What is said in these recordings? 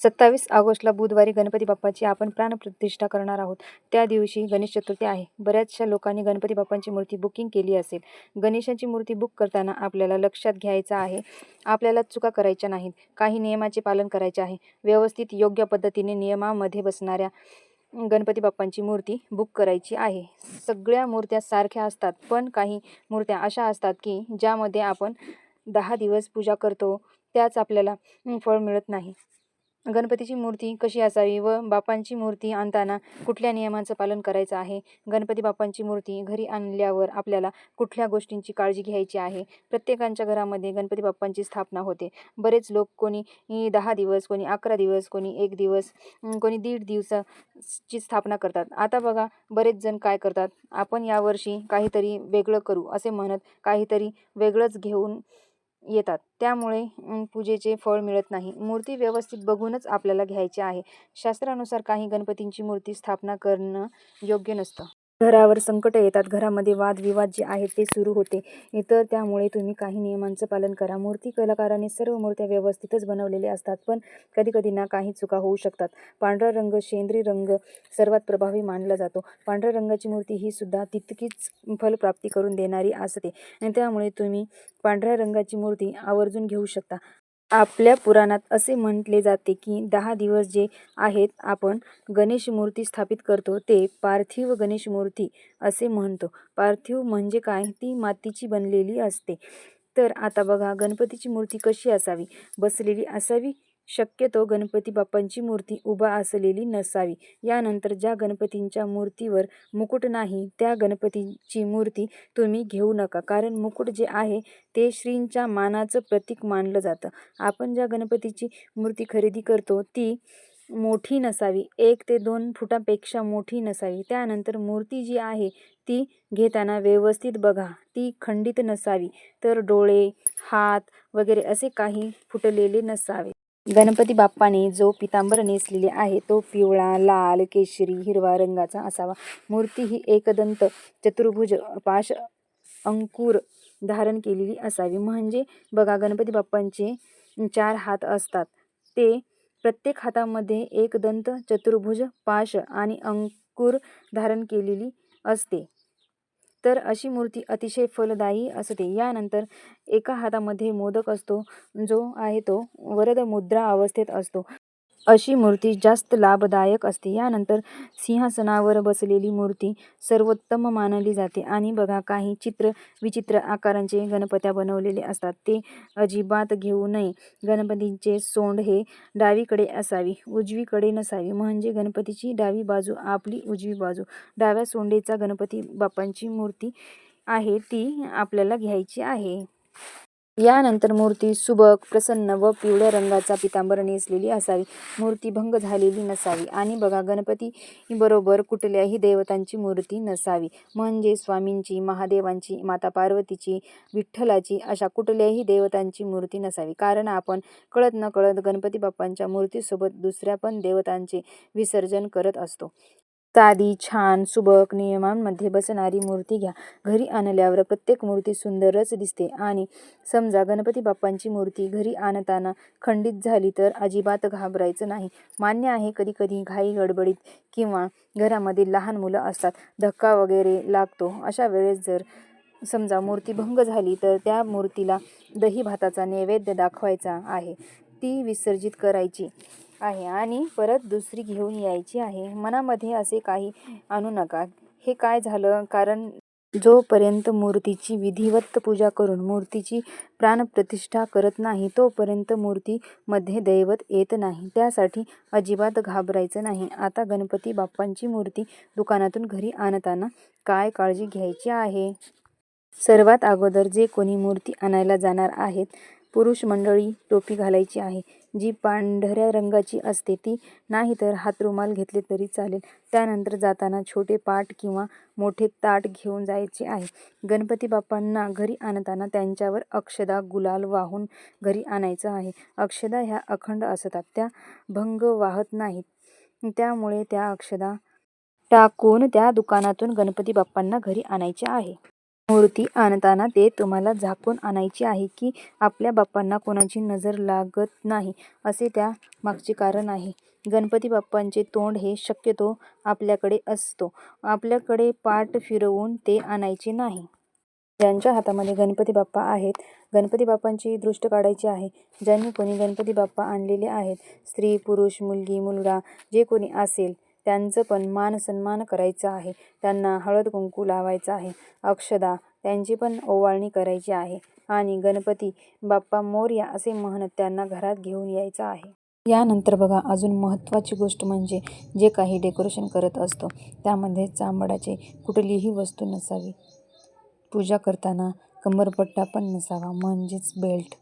सत्तावीस ऑगस्टला बुधवारी गणपती बाप्पाची आपण प्राणप्रतिष्ठा करणार आहोत. त्या दिवशी गणेश चतुर्थी आहे. बऱ्याचशा लोकांनी गणपती बाप्पांची मूर्ती बुकिंग केली असेल. गणेशाची मूर्ती बुक करताना आपल्याला लक्षात घ्यायचं आहे. आपल्याला चुका करायच्या नाहीत. काही नियमाचे पालन करायचे आहे. व्यवस्थित योग्य पद्धतीने नियमामध्ये बसणाऱ्या गणपती बाप्पांची मूर्ती बुक करायची आहे. सगळ्या मूर्त्या सारख्या असतात पण काही मूर्त्या अशा असतात की ज्यामध्ये आपण दहा दिवस पूजा करतो. त्याच आपल्याला फळ मिळत नाही. गणपतीची मूर्ती कशी असावी व बाप्पांची मूर्ती आणताना कुठल्या नियमांचं पालन करायचं आहे? गणपती बाप्पांची मूर्ती घरी आणल्यावर आपल्याला कुठल्या गोष्टींची काळजी घ्यायची आहे? प्रत्येकांच्या घरामध्ये गणपती बाप्पांची स्थापना होते. बरेच लोक कोणी दहा दिवस कोणी अकरा दिवस कोणी एक दिवस कोणी दीड दिवसाची स्थापना करतात. आता बघा बरेच जण काय करतात? आपण यावर्षी काहीतरी वेगळं करू असे म्हणत काहीतरी वेगळंच घेऊन येतात. त्यामुळे पूजेचे फळ मिळत नाही. मूर्ती व्यवस्थित बघूनच आपल्याला घ्यायची आहे. शास्त्रानुसार काही गणपतींची मूर्ती स्थापना करणं योग्य नसतं. घरावर संकट येतात. घरामध्ये वादविवाद जे आहेत ते सुरू होते. तर त्यामुळे तुम्ही काही नियमांचं पालन करा. मूर्ती कलाकाराने सर्व मूर्त्या व्यवस्थितच बनवलेल्या असतात पण कधी कधी ना काही चुका होऊ शकतात. पांढरा रंग शेंद्री रंग सर्वात प्रभावी मानला जातो. पांढऱ्या रंगाची मूर्ती ही सुद्धा तितकीच फलप्राप्ती करून देणारी असते. आणि त्यामुळे तुम्ही पांढऱ्या रंगाची मूर्ती आवर्जून घेऊ शकता. आपल्या पुराणात असे म्हटले जाते की दहा दिवस जे आहेत आपण गणेश मूर्ती स्थापित करतो ते पार्थिव गणेश मूर्ती असे म्हणतो. पार्थिव म्हणजे काय? ती मातीची बनलेली असते. तर आता बघा गणपतीची मूर्ती कशी असावी? बसलेली असावी शक्यतो गणपती बाप्पांची मूर्ती उभा असलेली नसावी. यानंतर ज्या गणपतींच्या मूर्तीवर मुकुट नाही त्या गणपतीची मूर्ती तुम्ही घेऊ नका. कारण मुकुट जे आहे ते श्रींच्या मानाचं प्रतीक मानलं जातं. आपण ज्या गणपतीची मूर्ती खरेदी करतो ती मोठी नसावी. एक ते दोन फुटापेक्षा मोठी नसावी. त्यानंतर मूर्ती जी आहे ती घेताना व्यवस्थित बघा. ती खंडित नसावी. तर डोळे हात वगैरे असे काही फुटलेले नसावे. गणपती बाप्पाने जो पितांबर नेसलेले आहे तो पिवळा लाल केशरी हिरवा रंगाचा असावा. मूर्ती ही एकदंत चतुर्भुज पाश अंकुर धारण केलेली असावी. म्हणजे बघा गणपती बाप्पांचे चार हात असतात. ते प्रत्येक हातामध्ये एकदंत चतुर्भुज पाश आणि अंकुर धारण केलेली असते. तर अशी मूर्ती अतिशय फलदायी असते. यानंतर एका हातामध्ये मोदक असतो जो आहे तो वरद मुद्रा अवस्थेत असतो. अशी मूर्ती जास्त लाभदायक असते. यानंतर सिंहासनावर बसलेली मूर्ती सर्वोत्तम मानली जाते. आणि बघा काही चित्र विचित्र आकारांचे गणपत्या बनवलेले असतात. ते अजिबात घेऊ नये. गणपतींचे सोंड हे डावीकडे असावी उजवीकडे नसावी. म्हणजे गणपतीची डावी बाजू आपली उजवी बाजू. डाव्या सोंडेचा गणपती बाप्पांची मूर्ती आहे ती आपल्याला घ्यायची आहे. यानंतर मूर्ती सुबक प्रसन्न व पिवळ्या रंगाचा पितांबर नेसलेली असावी. मूर्ती भंग झालेली नसावी. आणि बघा गणपती बरोबर कुठल्याही देवतांची मूर्ती नसावी. म्हणजे स्वामींची महादेवांची माता पार्वतीची विठ्ठलाची अशा कुठल्याही देवतांची मूर्ती नसावी. कारण आपण कळत न कळत गणपती बाप्पांच्या मूर्तीसोबत दुसऱ्या पण देवतांचे विसर्जन करत असतो. साधी छान सुबक नियमांमध्ये बसणारी मूर्ती घ्या. घरी आणल्यावर प्रत्येक मूर्ती सुंदरच दिसते. आणि समजा गणपती बाप्पांची मूर्ती घरी आणताना खंडित झाली तर अजिबात घाबरायचं नाही. मान्य आहे कधी कधी घाई गडबडीत किंवा घरामध्ये लहान मुलं असतात. धक्का वगैरे लागतो. अशा वेळेस जर समजा मूर्ती भंग झाली तर त्या मूर्तीला दही भाताचा नैवेद्य दाखवायचा आहे. ती विसर्जित करायची. आहे. आणि परत दुसरी घेऊन यायची आहे. मनामध्ये असे काही आणू नका. हे काय झालं? कारण जोपर्यंत मूर्तीची विधिवत पूजा करून मूर्तीची प्राणप्रतिष्ठा करत नाही तोपर्यंत मूर्तीमध्ये दैवत येत नाही. त्यासाठी अजिबात घाबरायचं नाही. आता गणपती बाप्पांची मूर्ती दुकानातून घरी आणताना काय काळजी घ्यायची आहे? सर्वात अगोदर जे कोणी मूर्ती आणायला जाणार आहेत पुरुष मंडळी टोपी घालायची आहे. जी पांढऱ्या रंगाची असते ती नाही तर हातरुमाल घेतले तरी चालेल. त्यानंतर जाताना छोटे पाट किंवा मोठे ताट घेऊन जायचे आहे. गणपती बाप्पांना घरी आणताना त्यांच्यावर अक्षदा गुलाल वाहून घरी आणायचं आहे. अक्षदा ह्या अखंड असतात. त्या भंग वाहत नाहीत. त्यामुळे त्या अक्षदा टाकून त्या दुकानातून गणपती बाप्पांना घरी आणायचे आहे. मूर्ती आणताना ते तुम्हाला झाकून आणायची आहे की आपल्या बाप्पांना कोणाची नजर लागत नाही असे त्या मागचे कारण आहे. गणपती बाप्पांचे तोंड हे शक्यतो आपल्याकडे असतो. आपल्याकडे पाठ फिरवून ते आणायचे नाही. ज्यांच्या हातामध्ये गणपती बाप्पा आहेत गणपती बाप्पांची दृष्ट काढायची आहे. ज्यांनी कोणी गणपती बाप्पा आणलेले आहेत स्त्री पुरुष मुलगी मुलगा जे कोणी असेल त्यांचं पण मान सन्मान करायचा आहे. त्यांना हळद कुंकू लावायचं आहे. अक्षदा त्यांची पण ओवाळणी करायची आहे. आणि गणपती बाप्पा मोरया असे म्हणत त्यांना घरात घेऊन यायचं आहे. यानंतर बघा अजून महत्त्वाची गोष्ट म्हणजे जे काही डेकोरेशन करत असतो त्यामध्ये चांबडाचे कुठलीही वस्तू नसावी. पूजा करताना कमरपट्टा पण नसावा म्हणजेच बेल्ट.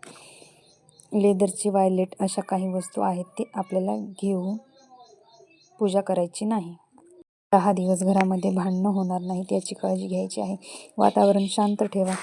लेदरची वायलेट अशा काही वस्तू आहेत ते आपल्याला घेऊन पूजा करायची नाही. दहा दिवस घरामध्ये भांडणं होणार नाहीत याची काळजी घ्यायची आहे. वातावरण शांत ठेवा.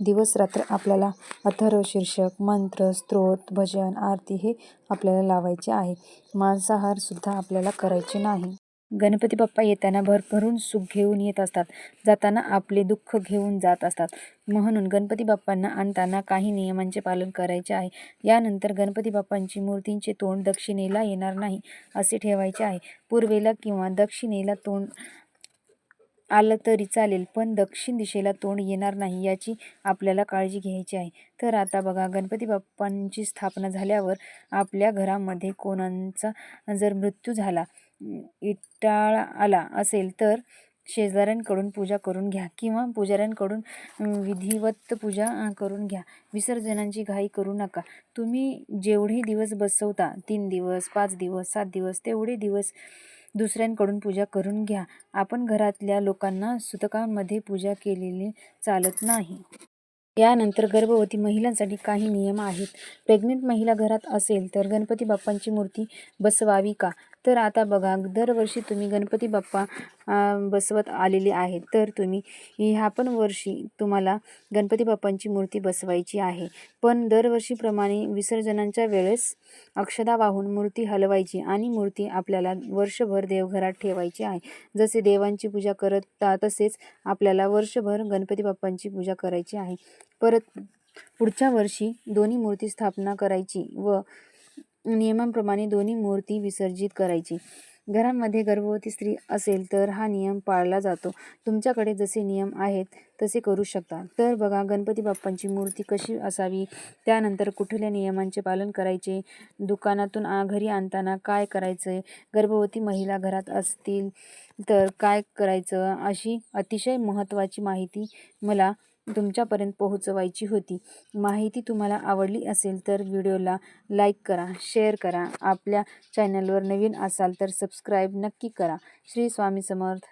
दिवस रात्र आपल्याला अथर्व शीर्षक मंत्र स्त्रोत भजन आरती हे आपल्याला लावायचे आहे. मांसाहारसुद्धा आपल्याला करायचे नाही. गणपती बाप्पा येताना भरभरून सुख घेऊन येत असतात. जाताना आपले दुःख घेऊन जात असतात. म्हणून गणपती बाप्पांना आणताना काही नियमांचे पालन करायचे आहे. यानंतर गणपती बाप्पांची मूर्तींचे तोंड दक्षिणेला येणार नाही असे ठेवायचे आहे. पूर्वेला किंवा दक्षिणेला तोंड आलं तरी चालेल पण दक्षिण दिशेला तोंड येणार नाही याची आपल्याला काळजी घ्यायची आहे. तर आता बघा गणपती बाप्पांची स्थापना झाल्यावर आपल्या घरामध्ये कोणाचा जर मृत्यू झाला इटाळा आला असेल तर शेजाऱ्यांकडून पूजा करून घ्या किंवा पुजाऱ्यांकडून विधिवत पूजा करून घ्या. विसर्जनांची घाई करू नका. तुम्ही जेवढे दिवस बसवता तीन दिवस पाच दिवस सात दिवस तेवढे दिवस दुसऱ्यांकडून पूजा करून घ्या. आपण घरातल्या लोकांना सुतकांमध्ये पूजा केलेली चालत नाही. यानंतर गर्भवती महिलांसाठी काही नियम आहेत. प्रेग्नेंट महिला घरात असेल तर गणपती बाप्पांची मूर्ती बसवावी का? तर आता बघा दरवर्षी तुम्ही गणपती बाप्पा बसवत आलेले आहेत. तर तुम्ही ह्या पण वर्षी तुम्हाला गणपती बाप्पांची मूर्ती बसवायची आहे. पण दरवर्षीप्रमाणे विसर्जनांच्या वेळेस अक्षदा वाहून मूर्ती हलवायची आणि मूर्ती आपल्याला वर्षभर देवघरात ठेवायची आहे. जसे देवांची पूजा करता तसेच आपल्याला वर्षभर गणपती बाप्पांची पूजा करायची आहे. परत पुढच्या वर्षी दोन्ही मूर्ती स्थापना करायची व नियमांप्रमाणे दोन्ही मूर्ती विसर्जित करायची. घरांमध्ये गर्भवती स्त्री असेल तर हा नियम पाळला जातो. तुमच्याकडे जसे नियम आहेत तसे करू शकता. तर बघा गणपती बाप्पांची मूर्ती कशी असावी? त्यानंतर कुठल्या नियमांचे पालन करायचे? दुकानातून आ घरी आणताना काय करायचं गर्भवती महिला घरात असतील तर काय करायचं? अशी अतिशय महत्त्वाची माहिती मला तुमच्यापर्यंत पोहोचवायची होती. माहिती तुम्हाला आवडली असेल तर व्हिडिओला लाईक करा शेअर करा. आपल्या चॅनलवर नवीन असाल तर सबस्क्राईब नक्की करा. श्री स्वामी समर्थ.